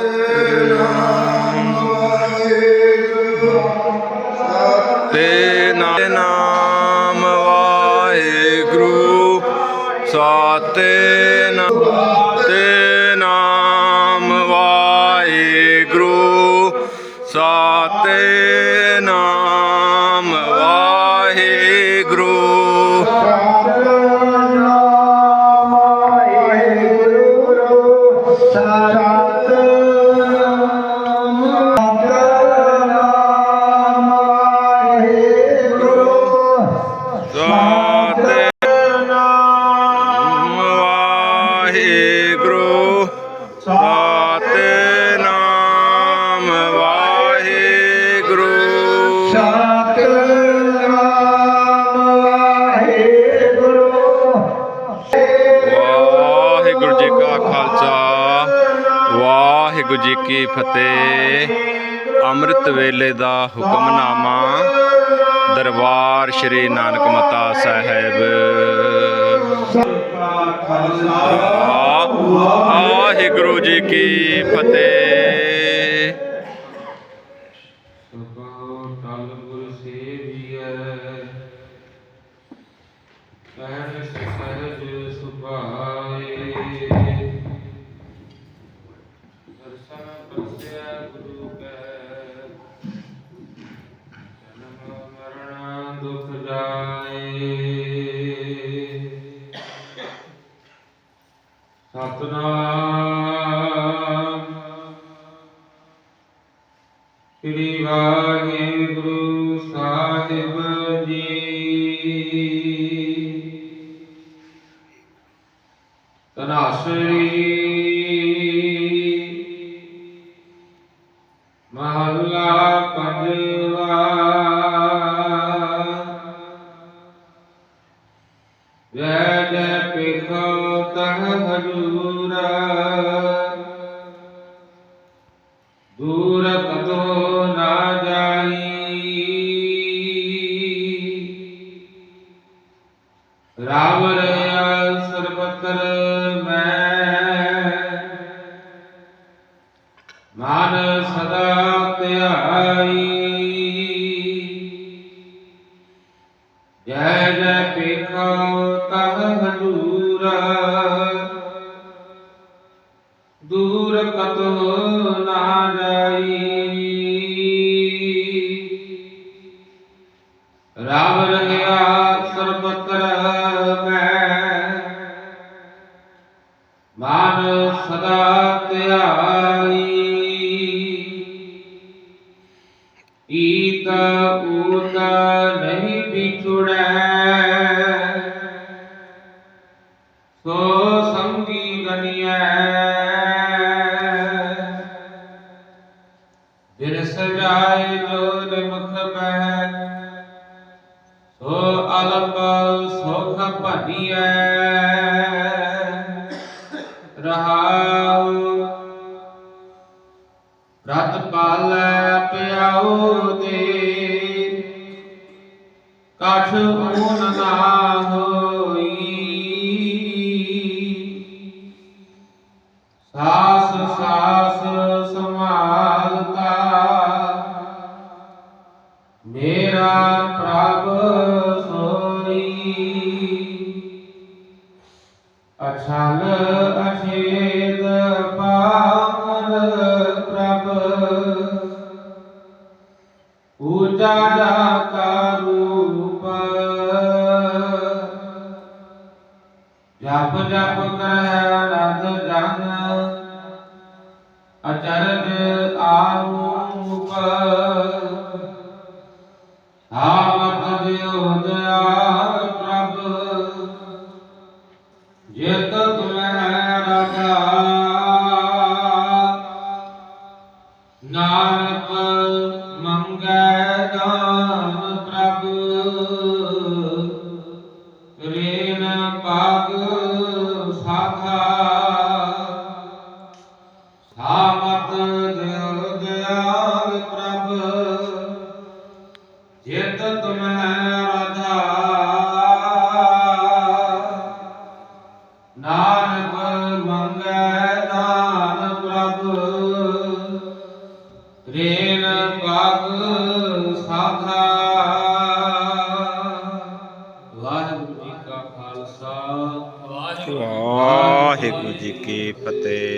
ਤੇ ਵਾਹਿਗੁਰੂ ਜੀ ਕਾ ਖਾਲਸਾ ਵਾਹਿਗੁਰੂ ਜੀ ਕੀ ਫਤਿਹ। ਅੰਮ੍ਰਿਤ ਵੇਲੇ ਦਾ ਹੁਕਮਨਾਮਾ ਦਰਬਾਰ ਸ਼੍ਰੀ ਨਾਨਕ ਮਤਾ ਸਾਹਿਬ। ਵਾਹਿਗੁਰੂ ਜੀ ਕੀ ਫਤਿਹ। ਸਭਾ ਗੁਰ ਸੇਵੀਐ। ਕਹਿਣ ਸਹਿਜ ਸੁਭਾਏ। ਦਰਸ਼ਨ ਪਰਸਿਆ ਗੁਰੂ ਕੈ। ਜਨਮ ਮਰਨ ਦੁਖ ਜਾਏ। ਸਤਨਾਮ ਸ੍ਰੀ ਵਾਹਿਗੁਰੂ ਸਾਹਿਬ ਜੀ। ਤਨਾਸਰੀ ਮਹੱਲਾ ਪੰਜਵਾ। ਜੈ ਜੈ ਪਿਖੋ ਤਹ ਹਜੂਰਾ ਦੂਰ ਨਾ ਜਾਈ। ਰਾਮ ਰਿਆ ਸਰਬਤਰ ਮੈਂ। ਮਨ ਸਦਾ ਧਿਆਈ। ਜੈ ਜੈ ਪੇਖੋ ਤਹ ਹਜੂਰਾ ਦੂਰ ਕਤੋ ਨਾ ਜਾਈ। ਮਨ ਸਦਾ ਧਿਆਈ ਈਤ ਊਤ ਨਹੀਂ ਵਿਛੜੈ। ਸੋ ਸੰਗੀ ਗਨੀਐ। ਬਿਰਸ ਜਾਏ ਜੋ ਨਿਮਖ ਬਹਿ ਸੋ ਅਲਪ ਸੁਖ ਭਨੀਐ ਰਹਾਉ। ਰਤ ਪਾਲੈ ਪਿਆਉ ਦੇ ਕਛ ਊਨ ਨਾ ਅਛਲ ਅਛੇਦ ਪਾਮਰ ਪ੍ਰਭ। ਪੂਜਾ ਜਾਤਾ ਰੂਪ। ਜਪ ਜਪ ਕਰੈ ਅਨੰਦ ਜਨ। ਅਚਰਜ ਆਰੂਪ ਆਵਤ ਦਿਓ ਦਇਆਲ ਜਿਤ ਤੁਮਹਿ ਰਾਜਾ। ਨਾਨਕ ਮੰਗੈ ਦਾਨ ਪ੍ਰਭ। ਰੇਨ ਪਾਗ ਸਾਖਾ। ਸਾਮਤ ਦਿਓ ਨਾਨਕ ਮੰਗੈ ਦਾਨ ਪ੍ਰਭ। ਰੇਨ ਪਗ ਸਾਧਾ ਵਾਹਿਗੁਰੂ ਜੀ ਕਾ ਖਾਲਸਾ। ਵਾਹਿਗੁਰੂ ਜੀ ਕੀ ਫਤਿਹ।